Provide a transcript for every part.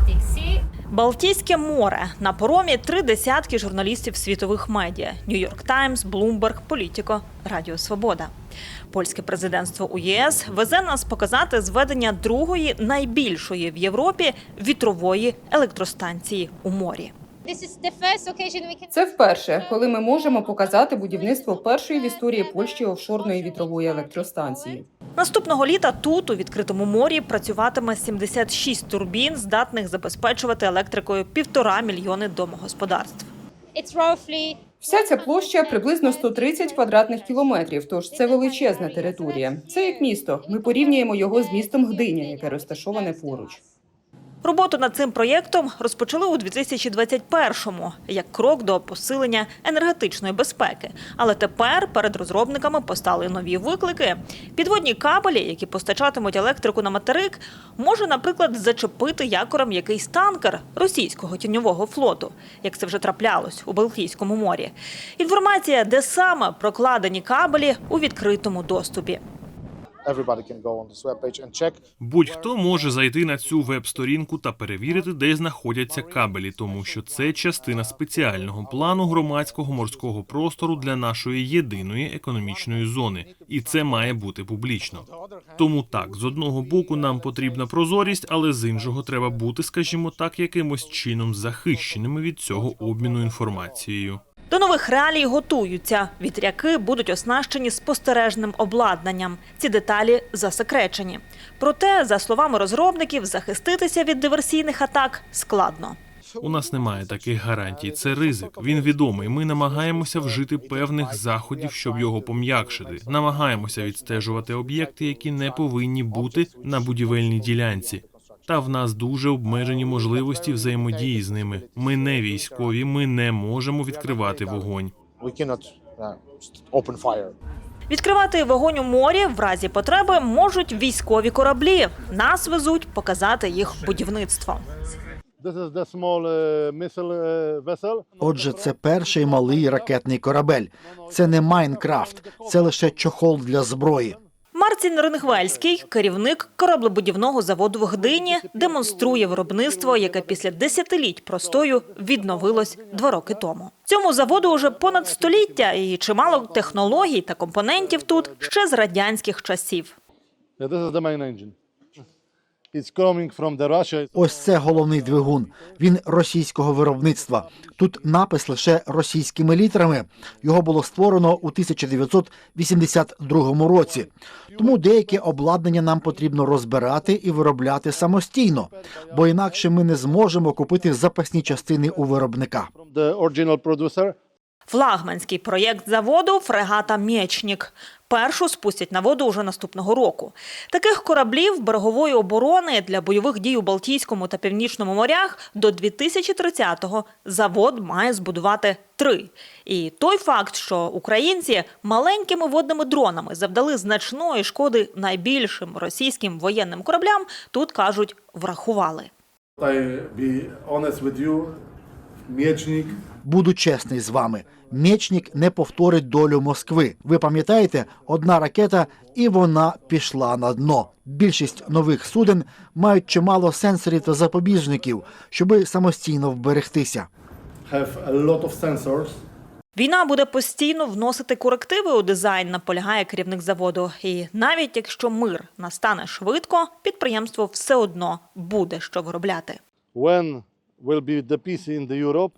Baltic Sea. Балтійське море на поромі три десятки журналістів світових медіа: Нью-Йорк Таймс, Блумберг, Політіко, Радіо Свобода. Польське президентство у ЄС везе нас показати зведення другої найбільшої в Європі вітрової електростанції у морі. This is the first occasion we can Це вперше, коли ми можемо показати будівництво першої в історії Польщі офшорної вітрової електростанції. Наступного літа тут, у відкритому морі, працюватиме 76 турбін, здатних забезпечувати електрикою півтора мільйони домогосподарств. It's Вся ця площа приблизно 130 квадратних кілометрів, тож це величезна територія. Це як місто. Ми порівнюємо його з містом Гдиня, яке розташоване поруч. Роботу над цим проєктом розпочали у 2021-му як крок до посилення енергетичної безпеки. Але тепер перед розробниками постали нові виклики. Підводні кабелі, які постачатимуть електрику на материк, може, наприклад, зачепити якором якийсь танкер російського тіньового флоту, як це вже траплялось у Балтійському морі. Інформація, де саме прокладені кабелі у відкритому доступі. Будь-хто може зайти на цю веб-сторінку та перевірити, де знаходяться кабелі, тому що це частина спеціального плану громадського морського простору для нашої єдиної економічної зони, і це має бути публічно. Тому так, з одного боку нам потрібна прозорість, але з іншого треба бути, скажімо так, якимось чином захищеними від цього обміну інформацією. До нових реалій готуються. Вітряки будуть оснащені спостережним обладнанням. Ці деталі засекречені. Проте, за словами розробників, захиститися від диверсійних атак складно. У нас немає таких гарантій. Це ризик. Він відомий. Ми намагаємося вжити певних заходів, щоб його пом'якшити. Намагаємося відстежувати об'єкти, які не повинні бути на будівельній ділянці. Та в нас дуже обмежені можливості взаємодії з ними. Ми не військові, ми не можемо відкривати вогонь. uh, open fire Відкривати вогонь у морі в разі потреби можуть військові кораблі. Нас везуть показати їх будівництво. Uh, uh. Отже, це перший малий ракетний корабель. Це не Майнкрафт, це лише чохол для зброї. Марцін Ренгвельський, керівник кораблебудівного заводу в Гдині, демонструє виробництво, яке після десятиліть простою відновилось два роки тому. Цьому заводу уже понад століття, і чимало технологій та компонентів тут ще з радянських часів. Yeah, Ось це головний двигун. Він російського виробництва. Тут напис лише російськими літерами. Його було створено у 1982 році. Тому деяке обладнання нам потрібно розбирати і виробляти самостійно, бо інакше ми не зможемо купити запасні частини у виробника. Флагманський проєкт заводу фрегата Мєчнік. Першу спустять на воду уже наступного року. Таких кораблів берегової оборони для бойових дій у Балтійському та Північному морях до 2030-го завод має збудувати три. І той факт, що українці маленькими водними дронами завдали значної шкоди найбільшим російським воєнним кораблям, тут кажуть, врахували. I be honest with you, Miecznik Буду чесний з вами. Мєчнік не повторить долю Москви. Ви пам'ятаєте, одна ракета, і вона пішла на дно. Більшість нових суден мають чимало сенсорів та запобіжників, щоби самостійно вберегтися. have a lot of sensors. Війна буде постійно вносити корективи у дизайн, наполягає керівник заводу. І навіть якщо мир настане швидко, підприємство все одно буде що виробляти. When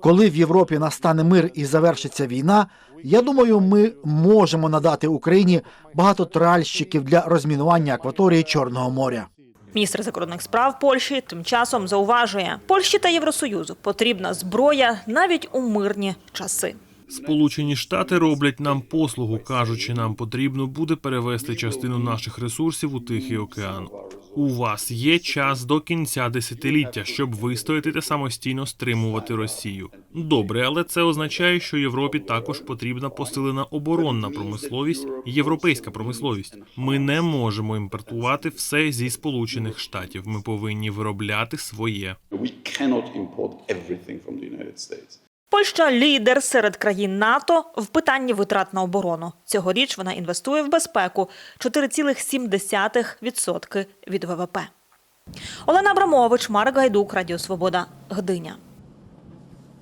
Коли в Європі настане мир і завершиться війна, я думаю, ми можемо надати Україні багато тральщиків для розмінування акваторії Чорного моря. Міністр закордонних справ Польщі тим часом зауважує, Польщі та Євросоюзу потрібна зброя навіть у мирні часи. Сполучені Штати роблять нам послугу, кажучи, нам потрібно буде перевести частину наших ресурсів у Тихий океан. У вас є час до кінця десятиліття, щоб вистояти та самостійно стримувати Росію. Добре, але це означає, що Європі також потрібна посилена оборонна промисловість, європейська промисловість. Ми не можемо імпортувати все зі Сполучених Штатів. Ми повинні виробляти своє. Польща лідер серед країн НАТО в питанні витрат на оборону. Цьогоріч вона інвестує в безпеку 4,7% від ВВП. Олена Абрамович, Марк Гайдук, Радіо Свобода, Гдиня.